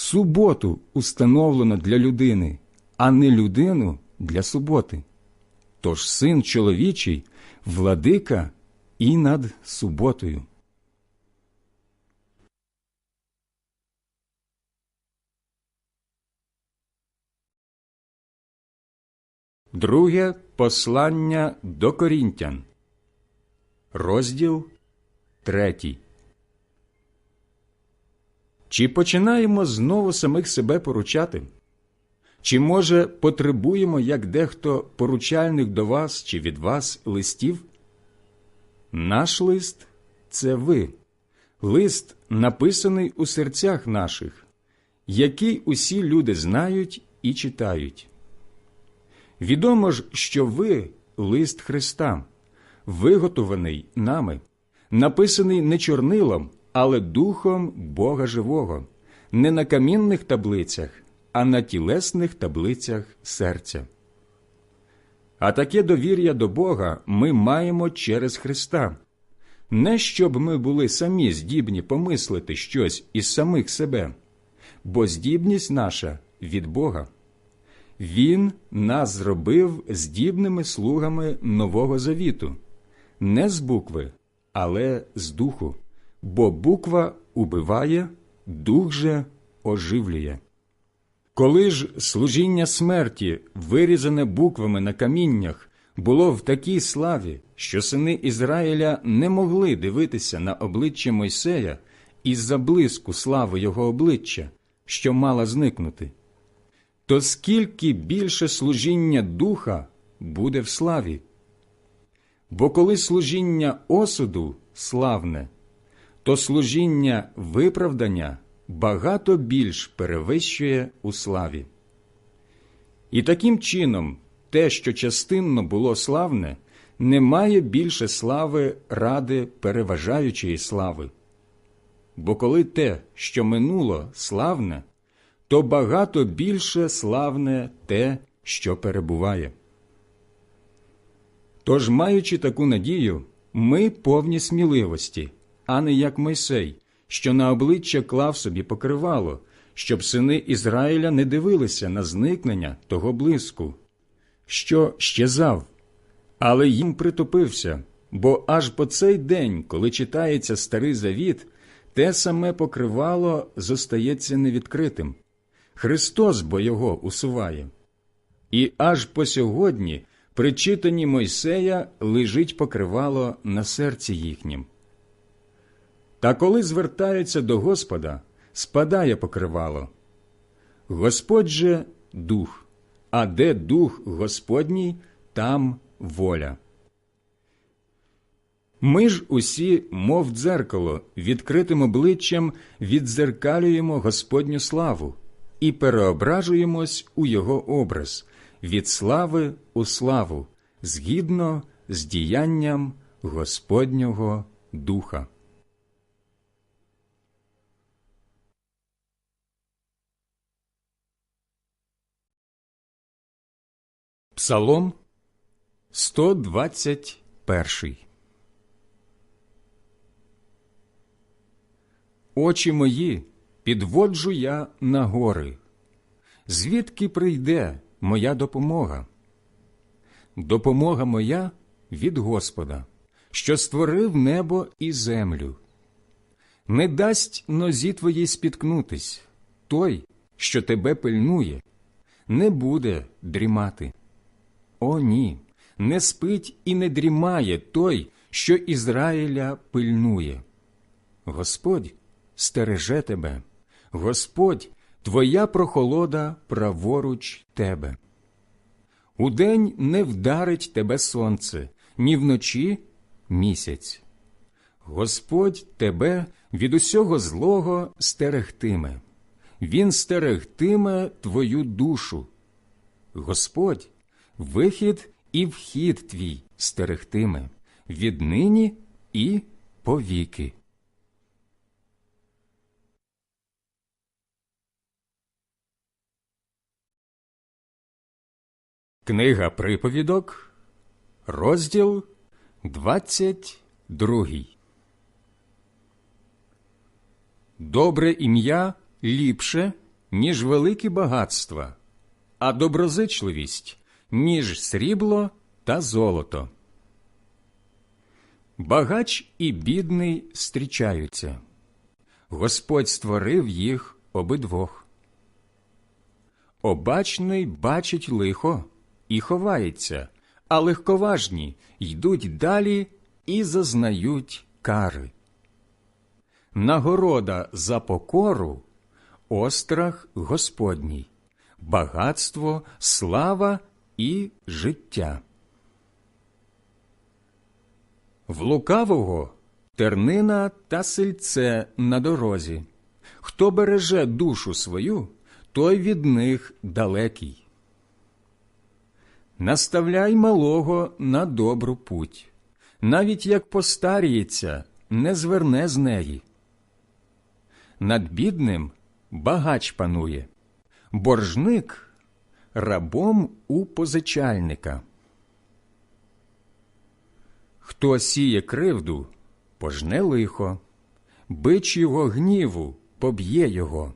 Суботу установлено для людини, а не людину для суботи. Тож син чоловічий, владика і над суботою. Друге послання до Корінтян. Розділ третій. Чи починаємо знову самих себе поручати? Чи, може, потребуємо, як дехто поручальних до вас чи від вас листів? Наш лист це ви, лист, написаний у серцях наших, який усі люди знають і читають. Відомо ж, що ви лист Христа, виготований нами, написаний не чорнилом, але духом Бога Живого, не на камінних таблицях, а на тілесних таблицях серця. А таке довір'я до Бога ми маємо через Христа, не щоб ми були самі здібні помислити щось із самих себе, бо здібність наша від Бога. Він нас зробив здібними слугами Нового Завіту, не з букви, але з духу, бо буква убиває, дух же оживлює. Коли ж служіння смерті, вирізане буквами на каміннях, було в такій славі, що сини Ізраїля не могли дивитися на обличчя Мойсея із-за блиску слави його обличчя, що мала зникнути, то скільки більше служіння духа буде в славі? Бо коли служіння осуду славне, то служіння виправдання багато більш перевищує у славі. І таким чином те, що частинно було славне, не має більше слави ради переважаючої слави. Бо коли те, що минуло, славне, то багато більше славне те, що перебуває. Тож, маючи таку надію, ми повні сміливості, а не як Мойсей, що на обличчя клав собі покривало, щоб сини Ізраїля не дивилися на зникнення того блиску, що щезав, але їм притопився, бо аж по цей день, коли читається старий завіт, те саме покривало зостається невідкритим. Христос бо його усуває. І аж по сьогодні при читанні Мойсея лежить покривало на серці їхнім. Та коли звертаються до Господа, спадає покривало. Господь же дух, а де дух Господній, там воля. Ми ж усі, мов дзеркало, відкритим обличчям віддзеркалюємо Господню славу і переображуємось у Його образ від слави у славу, згідно з діянням Господнього Духа. Псалом 121 Очі мої підводжу я на гори. Звідки прийде моя допомога? Допомога моя від Господа, що створив небо і землю. Не дасть нозі твоїй спіткнутись, той, що тебе пильнує, не буде дрімати. О, ні, не спить і не дрімає той, що Ізраїля пильнує. Господь стереже тебе, Господь твоя прохолода праворуч тебе. Удень не вдарить тебе сонце, ні вночі місяць. Господь тебе від усього злого стерегтиме, Він стерегтиме твою душу. Господь вихід і вхід твій стерегтиме віднині і повіки. Книга приповідок, розділ 22. Добре ім'я ліпше, ніж великі багатства, а доброзичливість, ніж срібло та золото. Багач і бідний зустрічаються. Господь створив їх обидвох. Обачний бачить лихо і ховається, а легковажні йдуть далі і зазнають кари. Нагорода за покору острах Господній, багатство, слава і життя. В лукавого тернина та сельце на дорозі. Хто береже душу свою, той від них далекий. Наставляй малого на добру путь, навіть як постаріється, не зверне з неї. Над бідним багач панує, боржник рабом у позичальника. Хто сіє кривду, пожне лихо, бич його гніву поб'є його.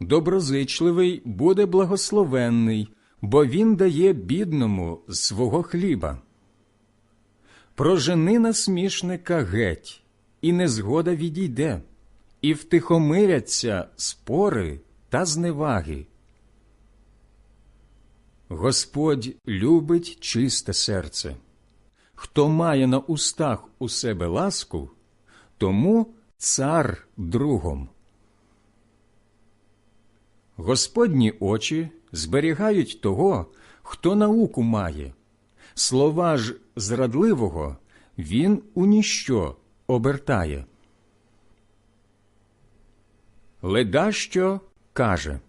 Доброзичливий буде благословенний, бо він дає бідному свого хліба. Прожени насмішника геть, і незгода відійде, і втихомиряться спори та зневаги. Господь любить чисте серце. Хто має на устах у себе ласку, тому цар другом. Господні очі зберігають того, хто науку має. Слова ж зрадливого він у ніщо обертає. Ледащо каже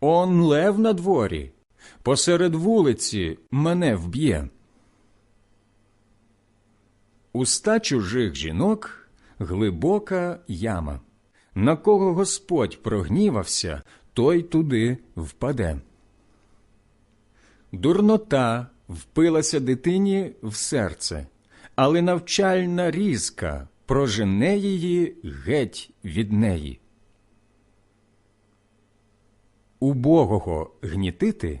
Он лев на дворі, посеред вулиці мене вб'є. Уста чужих жінок глибока яма. На кого Господь прогнівався, той туди впаде. Дурнота впилася дитині в серце, але навчальна різка прожене її геть від неї. Убогого гнітити,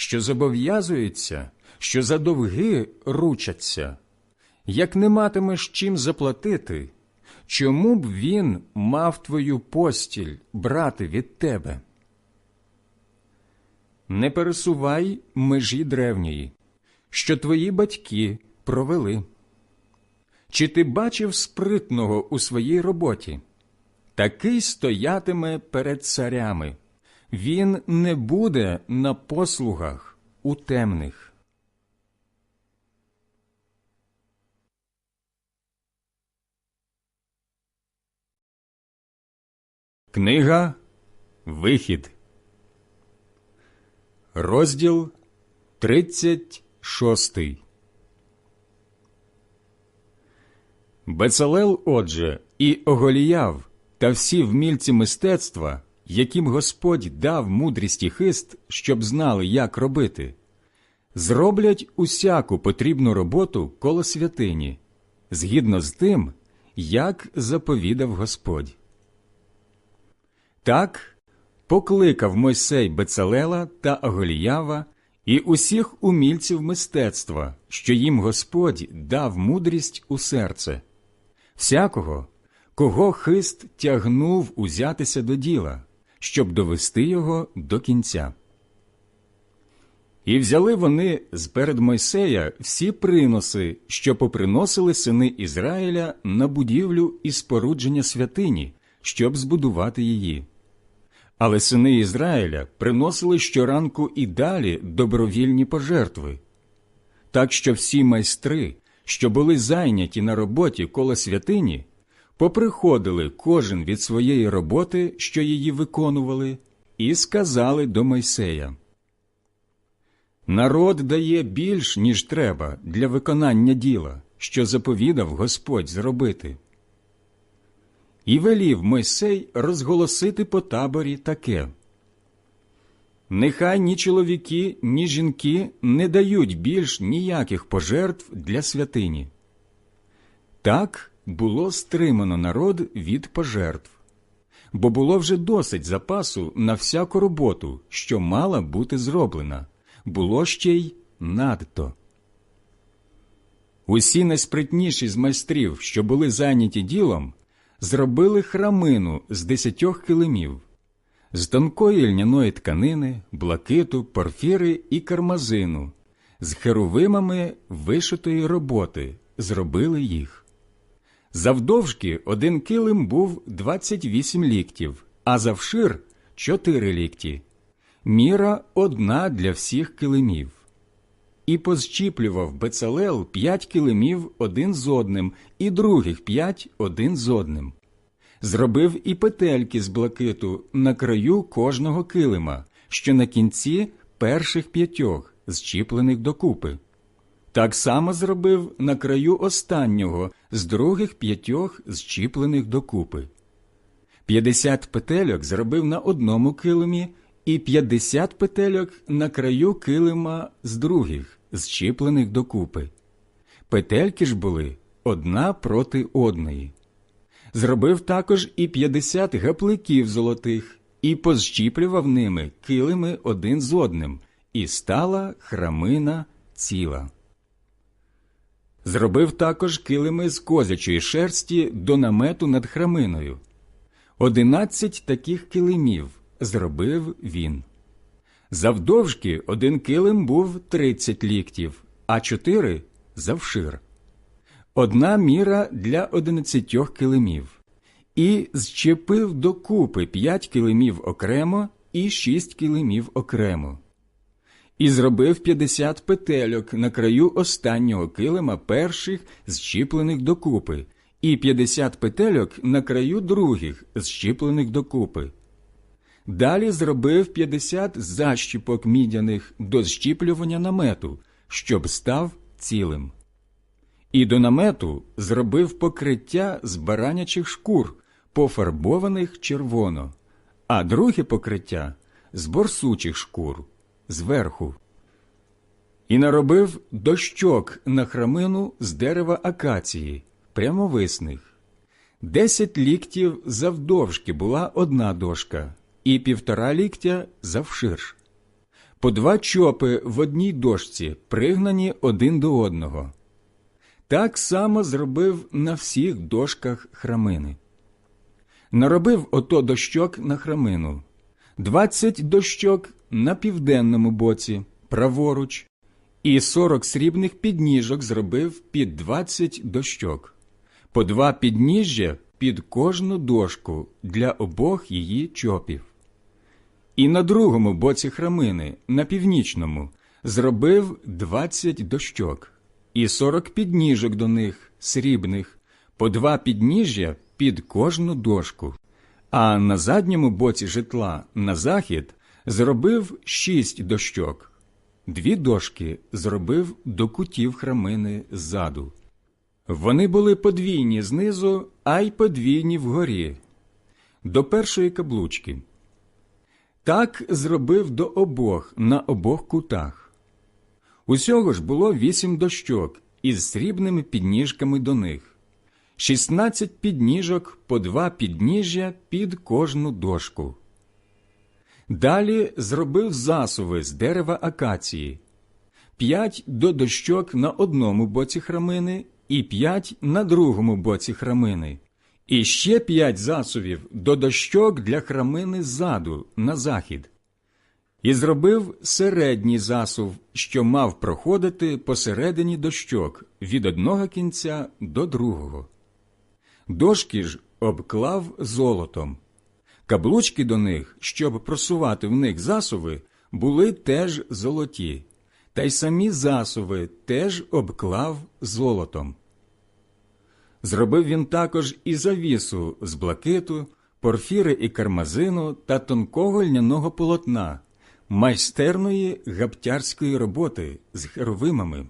що зобов'язуються, що за довги ручаться. Як не матимеш чим заплатити, чому б він мав твою постіль брати від тебе? Не пересувай межі древньої, що твої батьки провели. Чи ти бачив спритного у своїй роботі? Такий стоятиме перед царями, він не буде на послугах у темних. Книга Вихід, розділ 36. Бецалел, отже, і Оголіяв та всі вмільці мистецтва яким Господь дав мудрість і хист, щоб знали, як робити, зроблять усяку потрібну роботу коло святині, згідно з тим, як заповідав Господь. Так покликав Мойсей Бецалела та Аголіява і усіх умільців мистецтва, що їм Господь дав мудрість у серце, всякого, кого хист тягнув узятися до діла, щоб довести його до кінця. І взяли вони з перед Мойсея всі приноси, що поприносили сини Ізраїля на будівлю і спорудження святині, щоб збудувати її. Але сини Ізраїля приносили щоранку і далі добровільні пожертви. Так що всі майстри, що були зайняті на роботі коло святині, поприходили кожен від своєї роботи, що її виконували, і сказали до Мойсея Народ дає більш, ніж треба для виконання діла, що заповідав Господь зробити. І велів Мойсей розголосити по таборі таке Нехай ні чоловіки, ні жінки не дають більш ніяких пожертв для святині. Так було стримано народ від пожертв, бо було вже досить запасу на всяку роботу, що мала бути зроблена було ще й надто. Усі найспритніші з майстрів, що були зайняті ділом, зробили храмину з десятьох килимів, з тонкої льняної тканини, блакиту, порфіри і кармазину, з херовимами вишитої роботи зробили їх. Завдовжки один килим був 28 ліктів, а завшир – 4 лікті міра одна для всіх килимів. І позчіплював Бецалел п'ять килимів один з одним, і других п'ять один з одним. Зробив і петельки з блакиту на краю кожного килима, що на кінці перших п'ятьох, зчіплених докупи. Так само зробив на краю останнього з других п'ятьох зчіплених докупи. П'ятдесят петельок зробив на одному килимі, і п'ятдесят петельок на краю килима з других, зчіплених докупи. Петельки ж були одна проти одної. Зробив також і п'ятдесят гапликів золотих, і позщіплював ними килими один з одним, і стала храмина ціла. Зробив також килими з козячої шерсті до намету над храминою. Одинадцять таких килимів зробив він. Завдовжки один килим був тридцять ліктів, а чотири завшир. Одна міра для одинадцятьох килимів, і зчепив докупи п'ять килимів окремо і шість килимів окремо. І зробив п'ятдесят петельок на краю останнього килима перших зчіплених докупи, і п'ятдесят петельок на краю других зчіплених докупи. Далі зробив 50 защіпок мідяних до зщіплювання намету, щоб став цілим. І до намету зробив покриття з баранячих шкур, пофарбованих червоно, а друге покриття з борсучих шкур зверху. І наробив дощок на храмину з дерева акації, прямовисних. Десять ліктів завдовжки була одна дошка і півтора ліктя завширш. По два чопи в одній дошці пригнані один до одного. Так само зробив на всіх дошках храмини. Наробив ото дощок на храмину, двадцять дощок на південному боці, праворуч, і сорок срібних підніжок зробив під двадцять дощок, по два підніжжя під кожну дошку для обох її чопів. І на другому боці храмини, на північному, зробив двадцять дощок, і сорок підніжок до них, срібних, по два підніжжя під кожну дошку, А на задньому боці житла на захід зробив шість дощок. Дві дошки зробив до кутів храмини ззаду. Вони були подвійні знизу, а й подвійні вгорі, до першої каблучки. Так зробив до обох на обох кутах. Усього ж було вісім дощок із срібними підніжками до них, шістнадцять підніжок по два підніжжя під кожну дошку. Далі зробив засуви з дерева акації, п'ять до дощок на одному боці храмини і п'ять на другому боці храмини, і ще п'ять засувів до дощок для храмини ззаду на захід. І зробив середній засув, що мав проходити посередині дощок від одного кінця до другого. Дошки ж обклав золотом. Каблучки до них, щоб просувати в них засуви, були теж золоті, та й самі засуви теж обклав золотом. Зробив він також і завісу з блакиту, порфіри і кармазину та тонкого льняного полотна, майстерної гаптярської роботи з херовимами.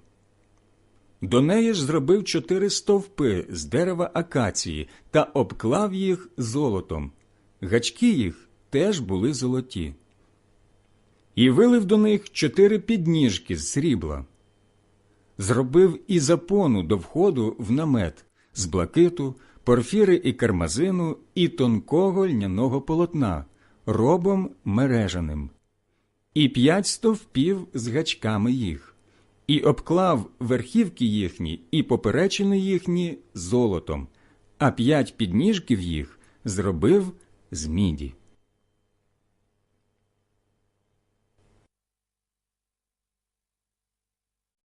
До неї ж зробив чотири стовпи з дерева акації та обклав їх золотом. Гачки їх теж були золоті. І вилив до них чотири підніжки з срібла. Зробив і запону до входу в намет з блакиту, порфіри і кармазину і тонкого льняного полотна, робом мережаним, і п'ять стовпів з гачками їх, і обклав верхівки їхні і поперечини їхні золотом, а п'ять підніжків їх зробив з міді.